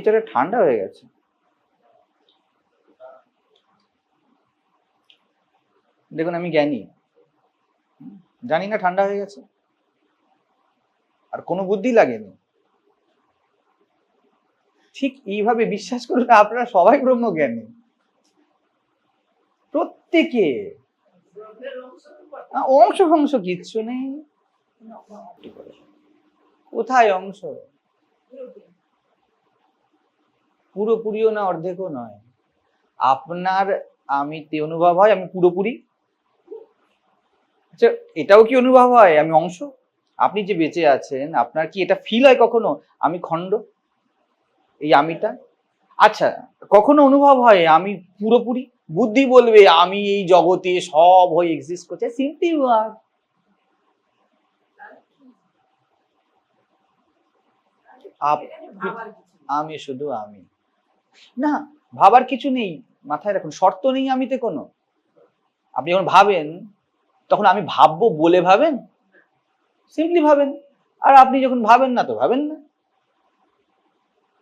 চলে ঠান্ডা হয়ে গেছে। দেখুন আমি জ্ঞানী। জানি না ঠান্ডা হয়ে গেছে। আর কোনো বুদ্ধি লাগেনি। ঠিক এইভাবে বিশ্বাস করুন আপনারা সবাই ব্রহ্মজ্ঞানী। প্রত্যেকে। আহ, অংশ ফংশ কিচ্ছু নেই। কোথায় অংশ? পুরোপুরিও না অর্ধেকও নয়। আপনার, আমি তে অনুভব হয়, আমি পুরোপুরি। আচ্ছা এটাও কি অনুভব হয়? আমি অংশ? আপনি যে বেঁচে আছেন, আপনার কি এটা ফিল হয় কখনো? আমি খণ্ড? এই আমিটা? আচ্ছা কখনো অনুভব হয় আমি পুরোপুরি? বুদ্ধি বলবে, আমি এই জগতে সব হয়ে এক্সিস্ট করছে। সিম্পলি ওয়ার্ড আমি শুধু আমি। না ভাবার কিছু নেই মাথায় রাখুন শর্ত নেই আমিতে কোনো। আপনি যখন ভাবেন তখন আমি ভাববো বলে ভাবেন সিম্পলি ভাবেন। আর আপনি যখন ভাবেন না তো ভাবেন না।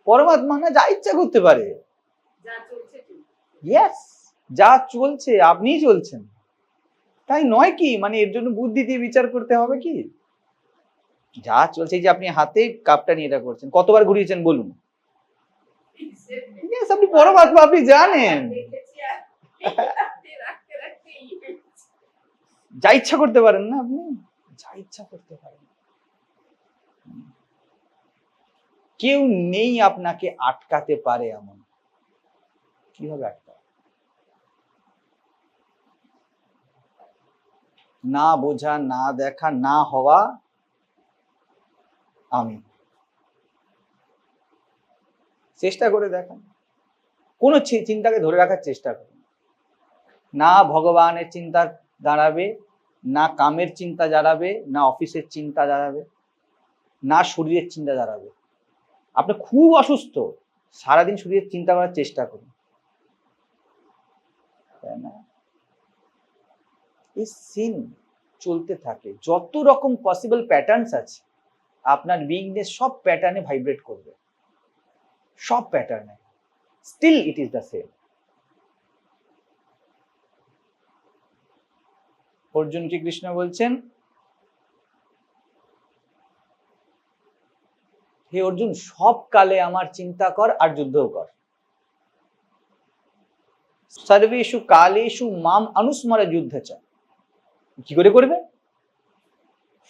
পরমাত্মা না যা ইচ্ছা করতে পারে। ইয়েস যা চলছে আপনিই চলছেন। তাই নয় কি মানে এর জন্য বুদ্ধি দিয়ে বিচার করতে হবে কি? যা চলছে এই যে আপনি হাতে কাপটা নিয়ে এটা করছেন কতবার ঘুরিয়েছেন বলুন। Yes, আপনি আপনি জানেন। যা ইচ্ছা করতে পারেন না আপনি। যা ইচ্ছা করতে পারেন। কেউ নেই আপনাকে আটকাতে পারে এমন। কীভাবে আটকা না বোঝা না দেখা না হওয়া আমি। চেষ্টা করে দেখান। কোনো চিন্তাকে ধরে রাখার চেষ্টা করুন। না ভগবানের চিন্তা দাঁড়াবে, না কামের চিন্তা দাঁড়াবে, না অফিসের চিন্তা দাঁড়াবে, না শরীরের চিন্তা দাঁড়াবে। আপনি খুব অসুস্থ, সারাদিন শরীরের চিন্তা করার চেষ্টা করুন। তাই না? এই সিন চলতে থাকে। যত রকম পসিবল প্যাটার্নস আছে, আপনার বিইংনেস সব প্যাটার্নে ভাইব্রেট করবে। সব প্যাটার্নে still it is the same Arjun কি কৃষ্ণ বলছেন? হে অর্জুন, সব কালে আমার চিন্তা কর আর যুদ্ধও কর। সর্বেশু কালেশু মাম অনুস্মরে যুদ্ধ চা কি করে করবে?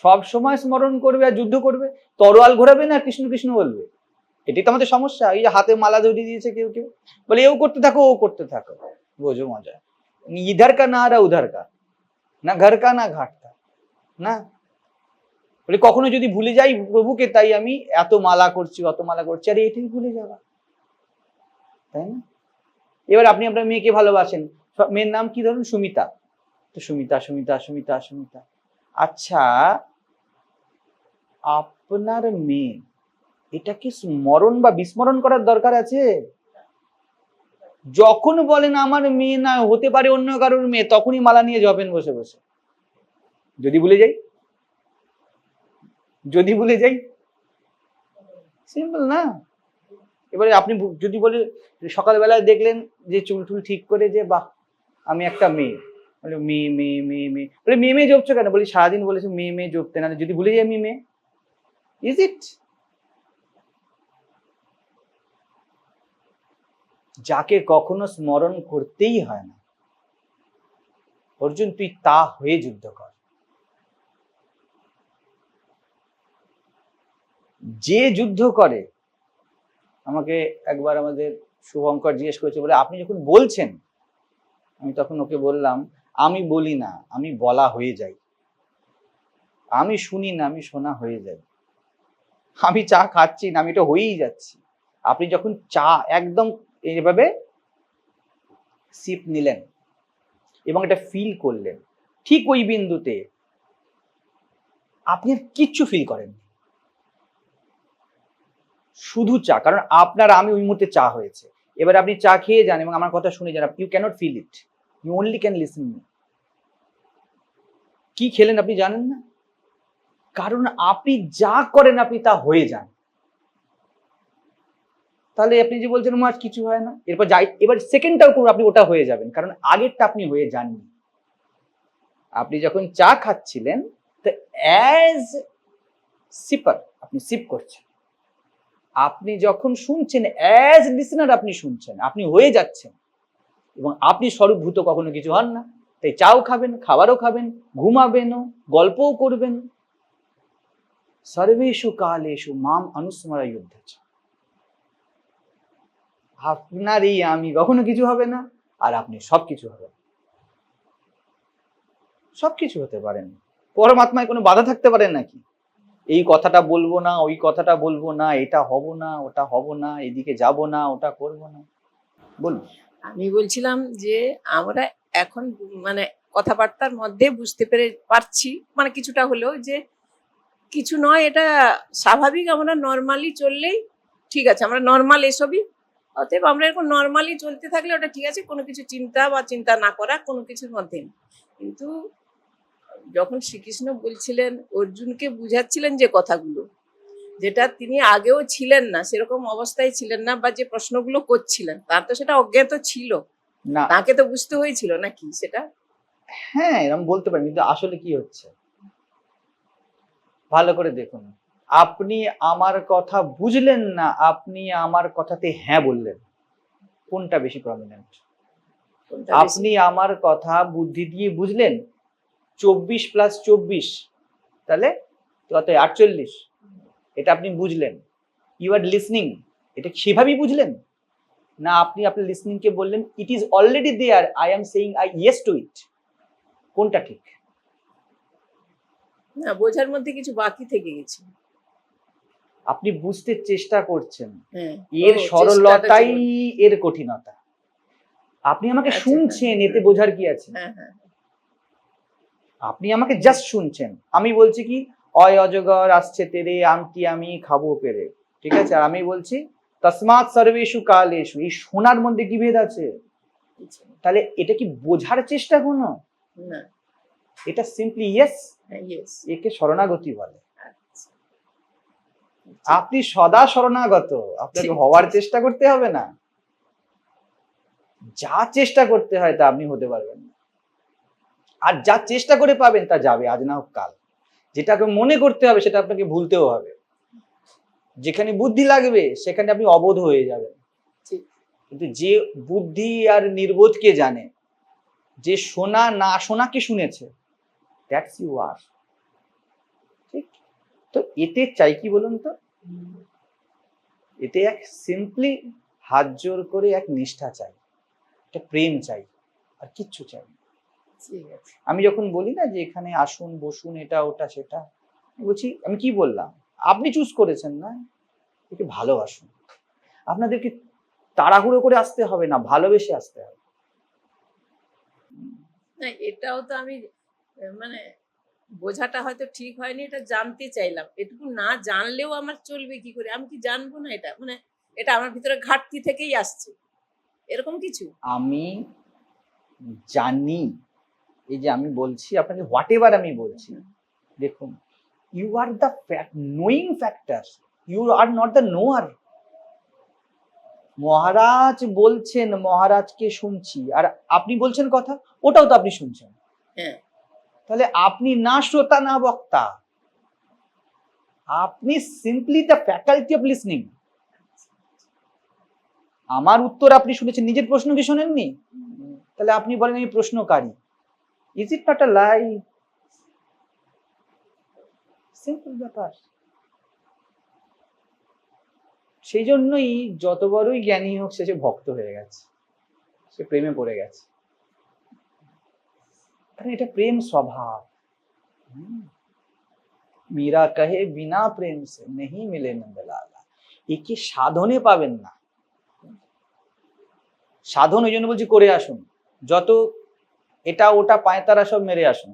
সব সময় স্মরণ করবে আর যুদ্ধ করবে। তরোয়াল ঘোরাবে না কৃষ্ণ কৃষ্ণ বলবে? এটাই তো আমাদের সমস্যা। এই যে হাতে মালা ধরিয়ে দিয়েছে কেউ কেউ। বলে, এও করতে থাকো, ও করতে থাকো। বোঝো মজা। ইধার কা না রা উধার কা? না ঘর কা, না ঘাট কা? না? বলে, কখনো যদি ভুলে যাই প্রভুকে, তাই আমি এত মালা করছি, অত মালা করছি। আরে, এটাই ভুলে যাওয়া। তাই না? এবার আপনি আপনার মেয়েকে ভালোবাসেন। মেয়ের নাম কি ধরুন? সুমিতা। তো সুমিতা সুমিতা সুমিতা সুমিতা। আচ্ছা আপনার মেয়ে এটা কি স্মরণ বা বিস্মরণ করার দরকার আছে? যখন বলেন আমার মেয়ে না, হতে পারে অন্য কারোর মেয়ে, তখনই মালা নিয়ে যাবেন বসে বসে। যদি ভুলে যাই? যদি ভুলে যাই? সিম্পল না। এবারে আপনি যদি বলে, সকালবেলায় দেখলেন যে চুল টুল ঠিক করে যে, বাহ, আমি একটা মেয়ে। বলে, মেয়ে মেয়ে মেয়ে মেয়ে। বলে, মেয়ে মেয়ে, জপছো কেন? বলি, সারাদিন বলেছে, মেয়ে মেয়ে, জপতে না। যদি ভুলে যাই আমি মেয়ে ইজ ইট যাকে কখনো স্মরণ করতেই হয় না। অর্জুন, তুই তা হয়ে যুদ্ধ কর। যে যুদ্ধ করে, আমাকে একবার আমাদের শুভঙ্কর জিজ্ঞেস করেছে বলে, আপনি যখন বলছেন, আমি তখন ওকে বললাম, আমি বলি না, আমি বলা হয়ে যাই। আমি শুনি না, আমি শোনা হয়ে যাই। আমি চা খাচ্ছি না, আমি এটা হয়েই যাচ্ছি। আপনি যখন চা, একদম এইভাবে সিপ নিলেন এবং এটা ফিল করলেন। ঠিক ওই বিন্দুতে আপনি কিচ্ছু ফিল করেন শুধু চা, কারণ আপনার, আমি ওই মুহূর্তে চা হয়েছে। এবার আপনি চা খেয়ে যান এবং আমার কথা শুনে যান you can't feel it you only can listen me কি খেলেন আপনি জানেন না? কারণ আপনি যা করেন আপনি তা হয়ে যান। তাহলে আপনি যে বলছেন মাছ কিছু হয় না, এরপর যাই, এবার সেকেন্ডটাও করুন, আপনি ওটা হয়ে যাবেন, কারণ আগেরটা আপনি হয়ে যাননি। আপনি যখন চা খাচ্ছিলেন, তো অ্যাজ সিপার আপনি সিপ করছেন। আপনি যখন শুনছেন অ্যাজ লিসনার আপনি শুনছেন, আপনি হয়ে যাচ্ছেন, এবং আপনি স্বরূপভূত কখনো কিছু হন না। তাই চাও খাবেন, খাবারও খাবেন, ঘুমাবেনও, গল্পও করবেন সর্বেষু কালেষু মাম অনুস্মরা যুদ্ধ আপনার এই আমি কখনো কিছু হবে না, আর আপনি সব সবকিছু হবেন সবকিছু হতে পারেন পরমাত্মায় কোনো বাধা থাকতে পারে নাকি? এই কথাটা বলব না, ওই কথাটা বলব না, এটা হব না, ওটা হব না, এদিকে যাব না, ওটা করব না। বলুন। আমি বলছিলাম যে আমরা এখন মানে কথাবার্তার মধ্যে বুঝতে পেরে পারছি মানে কিছুটা হলেও যে কিছু নয়, এটা স্বাভাবিক, আমরা নর্মালি চললেই ঠিক আছে, আমরা নর্মাল এসবই অতএব আমরা এরকম নর্মালি চলতে থাকলে ওটা ঠিক আছে কোনো কিছু চিন্তা বা চিন্তা না করা কোনো কিছুর মধ্যে কিন্তু যখন শ্রীকৃষ্ণ বলছিলেন অর্জুনকে বুঝাচ্ছিলেন যে কথাগুলো যেটা তিনি আগেও ছিলেন না সেরকম অবস্থায় ছিলেন না বা যে প্রশ্নগুলো করছিলেন তার তো সেটা অজ্ঞাত ছিল। না। তাকে তো বুঝতে হয়েছিল নাকি সেটা? হ্যাঁ এরকম বলতে পারেন কিন্তু আসলে কি হচ্ছে? ভালো করে দেখুন। আপনি আমার কথা বুঝলেন না আপনি আমার কথাতে হ্যাঁ বললেন। কোনটা বেশি প্রমিনেন্ট আপনি আমার কথা বুদ্ধি দিয়ে বুঝলেন? চব্বিশ প্লাস চব্বিশ তাহলে কত আটচল্লিশ। এটা আপনি বুঝলেন। ইউ আর লিসনিং এটা সেভাবেই বুঝলেন? না আপনি আপনার লিসনিংকে বললেন it is already there I am saying I yes to it কোনটা ঠিক? না বোঝার মধ্যে কিছু বাকি থেকে গেছে। আপনি বুঝতে চেষ্টা করছেন। এর সরলতাই এর কঠিনতা। আপনি আমাকে আচ্ছা, শুনছেন হ্যাঁ। এতে বোঝার কি আছে? হ্যাঁ হ্যাঁ। আপনি আমাকে জাস্ট শুনছেন। আমি বলছি কি অয় অজগর আসছে তেরে আমটি আমি খাব পেরে। ঠিক আছে? আর আমি বলছি তসমাৎ সর্বেশু কালেশু এই শোনার মধ্যে কি ভেদ আছে? না। তাহলে এটা কি বোঝার চেষ্টা কোনো? না। এটা সিম্পলি ইয়েস হ্যাঁ ইয়েস একে শরণাগতি বলে। আচ্ছা আপনি সদা শরণাগত। আপনাকে হওয়ার চেষ্টা করতে হবে না। যা চেষ্টা করতে হয় তা আপনি হতে পারবেন না। আর যা চেষ্টা করে পাবেন তা যাবে আজ না হোক কাল। যেটাকে মনে করতে হবে সেটা আপনাকে ভুলতেও হবে। যেখানে বুদ্ধি লাগবে সেখানে আপনি অবোধ হয়ে যাবেন। কিন্তু যে বুদ্ধি আর নির্বোধকে জানে যে শোনা না শোনাকে শুনেছে দ্যাটস ইউ আর। তো এতে চাই কি বলুন তো? এতে এক সিম্পলি হাত জোর করে এক নিষ্ঠা চাই একটা প্রেম চাই আর কিচ্ছু চাই ঠিক আছে। আমি যখন বলি না যে এখানে আসুন বসুন এটা ওটা সেটা বলছি আমি কি বললাম? আপনি চুজ করেছেন না? একে ভালোবাসুন। আপনাদেরকে তাড়াহুড়ো করে আসতে হবে না ভালোবেসে আসতে হবে। না এটাও তো আমি মানে বোঝাটা হয়তো ঠিক হয়নি এটা জানতে চাইলাম। এটুকু না জানলেও আমার চলবে কি করে? আমি কি জানব না এটা? মানে এটা আমার ভিতরে ঘাটতি থেকেই আসছে। এরকম কিছু? আমি জানি এই যে আমি বলছি আপনাকে হোয়াট এভার আমি বলছি দেখুন you are the knowing factor you are not the knower Maharaj বলছেন মহারাজকে শুনছি আর আপনি বলছেন কথা ওটাও তো আপনি শুনছেন। হ্যাঁ। তাহলে আপনি না শ্রোতা, না বক্তা। আপনি simply the faculty of listening আমার উত্তর আপনি শুনেছেন, নিজের প্রশ্ন কি শোনেননি? তাহলে আপনি বলেন, আমি প্রশ্নকারী। Is it not a lie simple ব্যাপার। সেই জন্যই যত বড়ই জ্ঞানী হোক, সে ভক্ত হয়ে গেছে, সে প্রেমে পড়ে গেছে। কারণ এটা প্রেম স্বভাব মীরা কহে বিনা প্রেম সে নেই মিলে নন্দলালা একে সাধনে পাবেন না সাধন ওই জন্য বলছি, করে আসুন। যত এটা, ওটা, পায়তারা সব মেরে আসুন।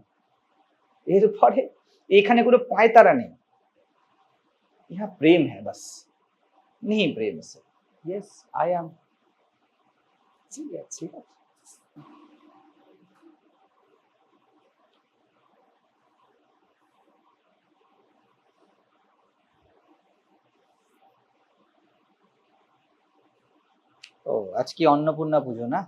এরপরে এখানে কোনো পায়তারা নেই। ইহা প্রেম হ্যাঁ বাস। নেই প্রেম সে। ইয়েস আই এম ঠিক আছে ঠিক আছে ও আজকে অন্নপূর্ণা পুজো না?